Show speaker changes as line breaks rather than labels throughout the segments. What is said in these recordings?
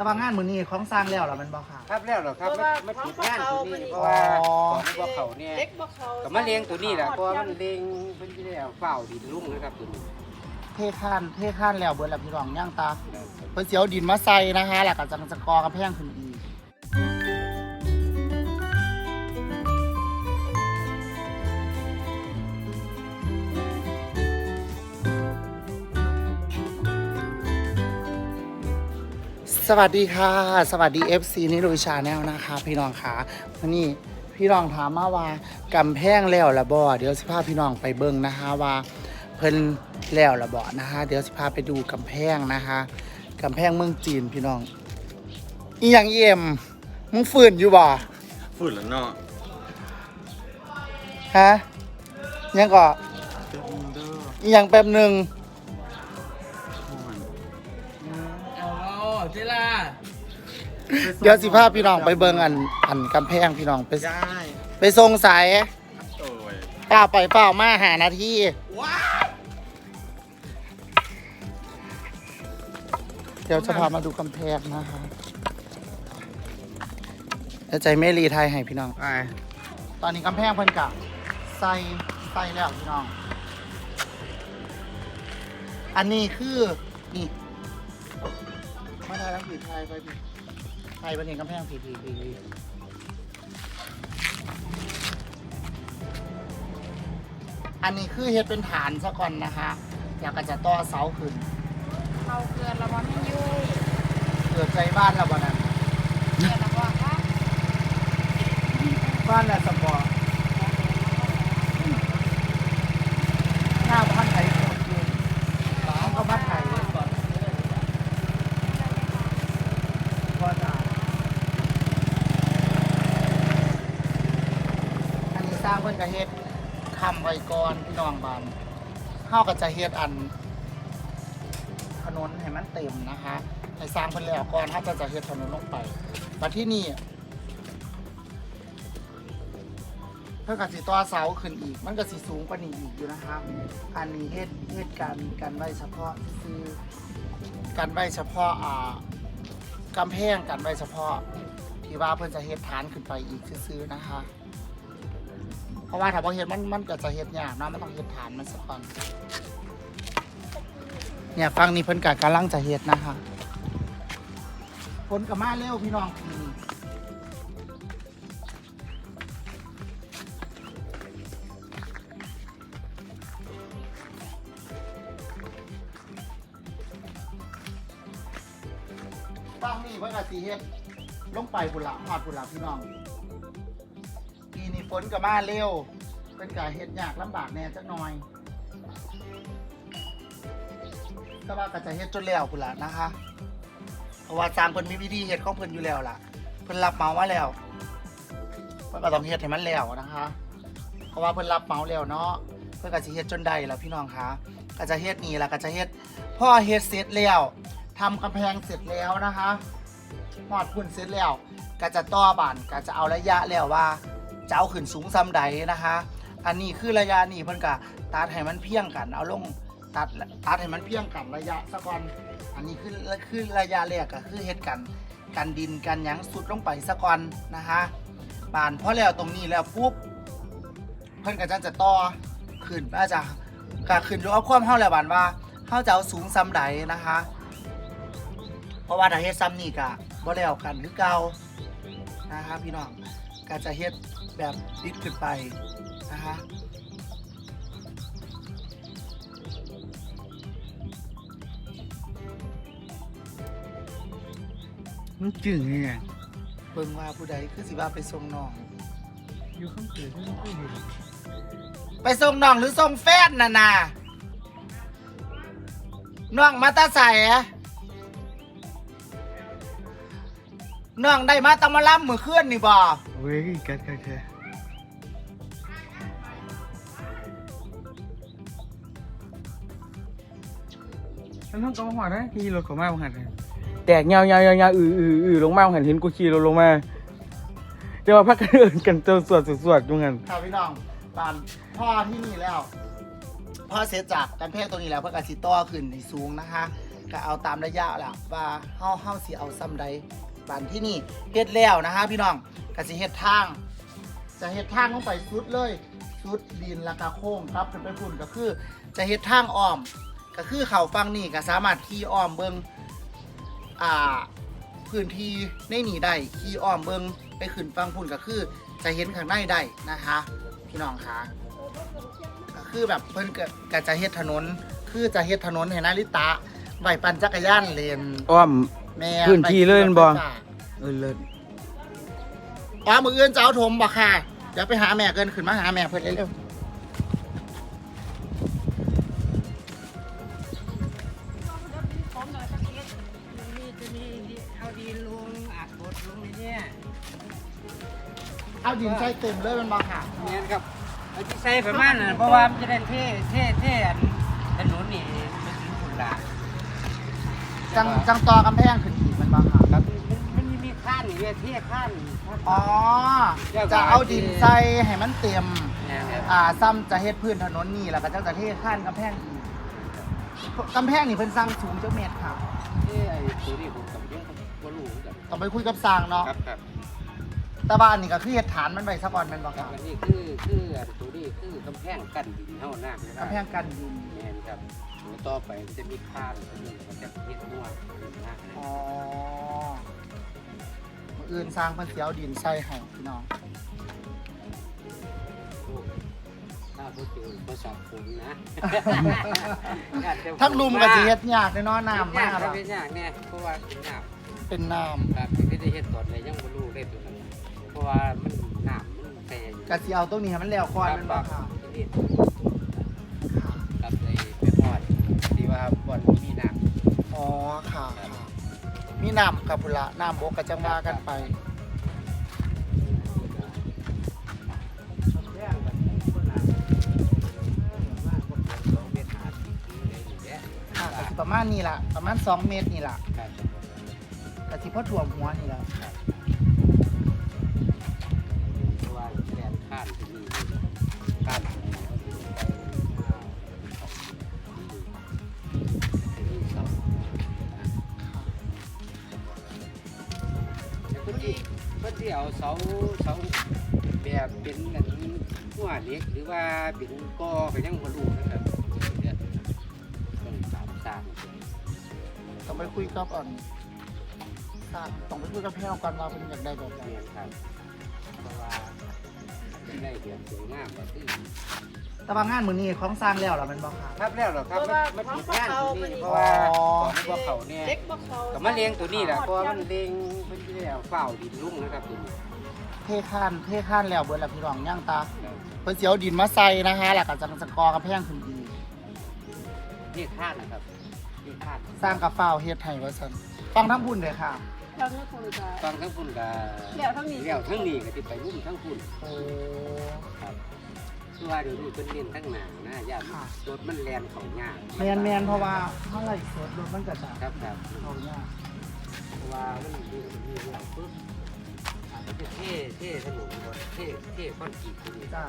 แต่ว่างานมื้อนี้ของสร้างแล้วล่ะแมันบ่ค่ะ
ครับแล้วเหรอครับ
เพราะว่า
มันติดงานตัวนี้เพราะ
อ๋
ว่า
อ
ของบ่เขาเนี่ย
เล็กบ่เขา
ก็มาเลี้ยงตัวนี้แหละเพราะว่ามันเลี้ยงเป็นที่แล้วเฝ้าดินลุ่งนะครับตัวนี้
เทข้านเทข้านแล้วเบิดแล้วพี่น้องย่างตาเพิ่นสิเอาดินมาใส่นะคะแล้วก็จังจะกอกระแพงขึ้นอีก สวัสดีค่ะ สวัสดี FC นิรุชาแนลนะคะ พี่น้องค่ะวันนี้พี่น้องถามมาว่ากำแพงแล้วละบ่เดี๋ยวสิพาพี่น้องไปเบิ่งนะคะว่าเพิ่นแล้วละบ่นะคะ เดี๋ยวสิพาไปดูกำแพงนะคะกำแพงเมืองจีนพี่น้องอีหยังเยี่ยมมึงฝืนอยู่บ่
ฝุ่นแล้วเนาะ
ฮะยังก็
เต็มเด้อ
อีหยังแป๊บหนึง
เจล่า
เดี๋ยวสิพาพี่น้องไปเบิ่งอันอันกำแพงพี่น้องไป
ได้
ไปทรงสาย
โอ้ย
เปล่าไปเปล่ามาหานาทีเดี๋ยวจะพามาดูกำแพงนะคะเดี๋ยวใจแม่รีไทยให้พี่น้อง
ไป
ตอนนี้กำแพงเพิ่นกะใส่ใส่แล้วพี่น้อง อันนี้คือนี่มาไทยทั้งผีไทยไปผีไทยป็นเห็นกำแพงผีผีผีผีอันนี้คือเฮ็ดเป็นฐานซะก่อนนะคะอยากก็จะต่อเสาขึ้น
เขาเกินระวังให้ยุ่ย
เกิดใจบ้านแล้วบ่นั้น
เกินระวังค่ะ
บ้านแหละสมบอหน้าบ้านไทยโคตรอยู่หลังก็บ้านไทยก่อนก็จะอันนี้สร้างเพิ่น ก็เฮ็ดคำไว้ก่อนพี่น้องบานเฮาก็จะเฮ็ดอันถนนให้มันเต็มนะคะให้สร้างเพิ่นแล้วก่อนเฮาจะจะเฮ็ดถนนลงไปมาที่นี่เพื่อกสีตัวเสาขึ้นอีก มันก็สีสูงกว่านี้อีกอยู่นะครับอันนี้เฮ็ดเฮ็ดการการไว้เฉพาะคือการไว้เฉพาะอ่ากำแพงการไว้เฉพาะที่ว่าเพื่อนจะเฮ็ดฐานขึ้นไปอีกซื้อๆนะคะ เพราะว่าถ้าพอเฮ็ดมันมันก็จะเฮ็ดยากเนาะมันต้องเฮ็ดฐานมันสักก่อนเนี่ยฟังนี่เพิ่นกะกำลังจะเฮ็ดนะคะฝนกับมาเร็วพี่น้องปีนี้ฟังนี่เพิ่นก็สิเฮ็ดลงไปพุ่นละฮอดพุ่นละพี่น้อง ฝนก็มาเร็วเพิ่นก็เฮ็ดยากลำบากแหน่จักหน่อย แต่ว่าก็จะเฮ็ดจนแล้วพุ่นละนะคะ เพราะว่าสร้างเพิ่นมีวิธีเฮ็ดของเพิ่นอยู่แล้วล่ะ เพิ่นรับเหมามาแล้ว เพิ่นก็ต้องเฮ็ดให้มันแล้วนะคะ เพราะว่าเพิ่นรับเหมาแล้วเนาะ เพิ่นก็สิเฮ็ดจนได้แล้วพี่น้องคะก็จะเฮ็ดนี่ล่ะก็จะเฮ็ดพ่อเฮ็ดเสร็จแล้วทำกำแพงเสร็จแล้วนะคะหอดพุ่นเสร็จแล้ว ก็จะต่อบานก็จะเอาระยะแล้วว่า จะเอาขึ้นสูงซ้ำใดนะคะ อันนี้คือระยะนี่เพิ่นก็ตัดให้มันเพียงกัน เอาลงตัดตัดให้มันเพียงกันระยะซะก่อนอันนี้คือคือระยะแรกก็คือเฮ็ดกันกันดินกันหยังสุดลงไปซะก่อนนะคะบานพอแล้วตรงนี้แล้วปุ๊บเพิ่นก็จะจะต่อขึ้นน่าจะกขึ้นรู้เอาความเฮาแล้วบานว่าเฮาจะเอาสูงซ้ำใดนะคะ เพราะว่าถ้าเฮ็ดซ้ำนี่ก็บ่แล้วกันคือเก่านะคะพี่น้อง ก็จะเฮ็ดแบบติดขึ้นไปนะคะมันจึงไงเบิ่งว่าผู้ใดคือสิว่าไปส่งน้อง
อยู่ข้างเกิดที่ต้องพูดอยู่
ไปส่งน้องหรือส่งแฟนน่ะนะน้องมาตาใสอะ น้องได้มาตะมาล่ำมือเคลื่อนนี่บ่
เว้ยกัดกัดแค่ฉันต้องกำหัวนะขี่รถเขามาหันแตกเงาเงาเงาเงาอืออืออือลงมาหันเห็นกูขี่รถลงมาเดี๋ยวมาพักกันเอินกันเจอสวดสวดสวดดูงัน
ค่ะพี่น้องตามพ่อที่นี่แล้วพ่อเสร็จจากการแพทย์ตรงนี้แล้วเพื่อกสิต่อขึ้นในสูงนะคะก็เอาตามระยะแหละว่าเฮาเฮาสิเอาซ้ำใด บานที่นี่เฮ็ดแล้วนะฮะพี่น้องก็สิเฮ็ดทาง จะเฮ็ดทางลงไปสุดเลยสุดดินล้วก็โค้งครับขึ้นไปพุ่นก็คือ จะเฮ็ดทางอ้อม ก็คือเขาฟังนี่ก็สามารถขี่อ้อมเบิงอ่าพื้นที่ในนี่ได้ขี่อ้อมเบิงไปขึ้นฟังพุ่นก็คือ จะเห็นข้างในได้นะคะพี่น้องคะก็คือแบบเพิ่นก็ก็จะเฮ็ดถนน คือจะเฮ็ดถนนให้นาริตะไว้ปั่นจักรยานเลน
อ้อม
แม่
พื้นที่เลยแม่นบ่
ไปขี่รถไฟฟ้า
เออเลิศ
อ๋อมืออื่นจะเอาถมบ่ค่ะ เดี๋ยวไปหาแม่เกินขึ้นมาหาแม่เพิ่นเร็ว
มีจะมีเอาดีลงอัดบดลงในเนี่ย
ๆเอาดินใส่เต็มเลยแมันบ่ค่ะ
เนี่ยครับเอาที่ใส่ประมาณนั้นเพราะว่ามันจะได้เท่เท่เท่อัน
จังจังต่อกำแพงขึ้นอีกแมันบ่ค่ะ
ครับ มันมันมีมีข้านนี่เท่ข้าน
อ๋อ จะเอาดินใส่ให้มันเต็ม
เนี่ยครับ
อ่าซ้ำจะเฮ็ดพื้นถนนนี่แล้วก็จังจะเทข้านกำแพงอีกกำแพงนี่เพิ่นสร้างสูงจักเมตรค่ะ
เท่ไอ้ตัวนี้ผมกับยังก็รู้เหมือนกัน
ต้องไปคุยกับสร้างเนาะ
ครับครับ
แต่บ้านนี่ก็คือเฮ็ดฐานมันไว้ซะก่อนแม่นบ่
ค
ค
รั
รั
บบอันนี้คือคืออันตัวนี้คือกำแพงกั้นดินเท่าน้าไม่ได้
กำแพงกันดิน
แม่นครับตัวต่อไปมันจะมีข้านอันนี้มันจะเฮ็ดมั่วนะ
อ๋อมื้ออื่นสร้างเพิ่นสิเอาดินใส่ให้พี่น้อง
ถ้าพูดถึงภาษาผมนะ
ทั้งลุมก็สิเฮ็ดยากแน่นอนน้ำ
มา
กก
ครั
แล้
บเป็นยากแน่เพราะว่าเป็นน้ำ
เป็นน้ำ
ครับที่ไม่ได้เฮ็ดตอนเลยยังบ่รู้เลยตัวนั้น ราะว่ามันน้ำมันแพอยู่
ก็สิเอาตรงนี้ให้มันแล้วก่อนแม่นบ่ค่ะ
นี่ครับเลยไปทอดที่ว่าบ่อนมีน้ำ
อ๋อค่ะค่ะมีน้ำกับพุ่นละน้ำบกก็จังว่ากันไปค่ะก็สิประมาณนี้ล่ะ ประมาณ 2 เมตรนี่ล่ะก็สิพอถ่วมหัวนี่ล่ะ
ข้านที่นี่ข้านที่นี่ก็ที่ก็ที่เอาเสาเสาแบบเป็นอันหัวเล็กหรือว่าเป็นก้อก็ยังบ่รู้นะครับเนี่ยต้องสามสาง
ต้องไปคุยกับอ่อนต้องไปคุยกับแพรวก่อนว่าเพิ่นอย่ากได้แบบไหน
เรียนครับเพราะว่า ได้เรียนสวยงามก็คือ
แต่ว่างานมื้อนี้ของสร้างแล้วล่ะแมันบ่ค่ะ
ครับแล้วเหรอครับมันมันติดงานตัวนี้เพราะว่า
อ๋อ
ของพวกเขาเนี่ย
เล็กบ่เขา
ก็มาเลี้ยงตัวนี้แหละเพราะว่ามันเลี้ยงมันจะได้เอาเฝ้าดินลุ่งนะครับตัวนี้
เทข้านเทข้านแล้วเบิดแล้วพี่น้องย่างตาเพิ่นสิเอาดินมาใส่นะคะแล้วก็จังจะกอกระแพงขึ้นดี
นี่คาดนะครับนี่คาด
สร้างกับฟ้าวเฮ็ดให้ว่าซั่นฟังทั้งบุญเลยค่ะ
เราเนี่ยคงจะ
ฟังทั้งพุ่นกับ
แล้วทั้งนี้
เลี้ยวทั้งนี้ก็ที่ไปรุ่มทั้งพุ่น
โอ้
ครับคือว่าเดี๋ยวนี้เป็นเล่นทั้งหนานะญาติ
ค่ะ
รถมันแลนเขายาก
แมนแมนเพราะว่าเท่าไหร่สดรถมันก็จะ
ครับครับ
เขายาก
เพราะว่ามันมีมีเรื่องปุ๊บอาจจะเท่เท่ถนนหมดเท่เท่คอนกรีตตัวนี้
จ้า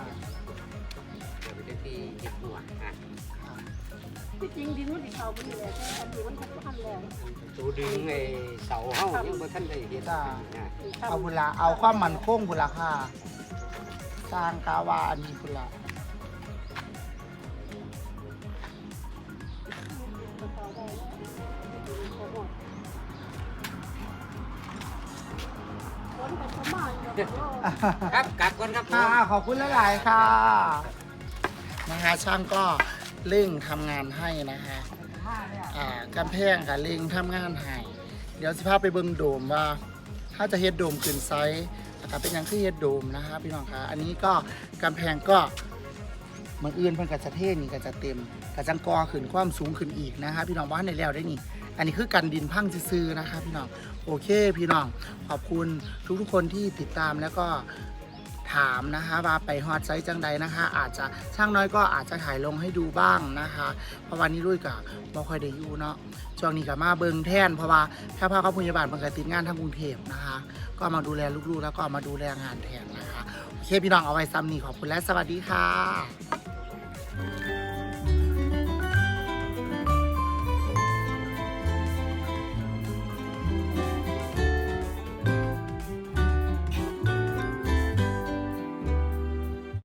เดี๋ยวไปจะตีเห็ดหัวอะ
ค่ะ
ที่จริงดินมันสิเขาเป็นแหละแต่อันนี้มันก็ทันแล้ว
ตัวดึงไอ้เสาเฮายังบ่ทันได้เห็ดนะ
เอาบุละเอาความมันคงบุละค่ะสร้างกาวาอันนี้บุละ
คนเป็นประมาณเดียวกันเนาะ
ครับกลับก่อนครับผม
ค่ะขอบคุณหลายๆค่ะนะคะช่างก็เร่งทำงานให้นะคะอ่ากำแพงกับเร่งทำงานให้เดี๋ยวสิพาไปเบิ่งโดมว่า ถ้าจะเฮ็ดโดมขึ้นไซส์นะครับเป็นหยังคือเฮ็ดโดมนะคะพี่น้องคะอันนี้ก็กำแพงก็เหมือนอื่นเพิ่นก็จะเทนี่ก็จะเต็มก็จังกอขึ้นความสูงขึ้นอีกนะคะพี่น้องว่าในแล้วได้นี่ อันนี้คือกันดินพังซื่อๆนะคะพี่น้องโอเคพี่น้องขอบคุณทุกๆคนที่ติดตามแล้วก็ถามนะคะว่าไปฮอตไซส์จังใดนะคะ อาจจะช่างน้อยก็อาจจะถ่ายลงให้ดูบ้างนะคะ เพราะวันนี้ลุยกับบ่ค่อยได้อยู่เนาะช่วงนี้กับมาเบิงแท่นเพราะว่าแพทย์ภาพยาบาลเพิ่งกติดงานทางกรุงเทพนะคะ ก็มาดูแลลูกๆแล้วก็มาดูแลงานแทนนะคะโอเคพี่น้องเอาไว้ซ้ำนี่ขอบคุณและสวัสดีค่ะ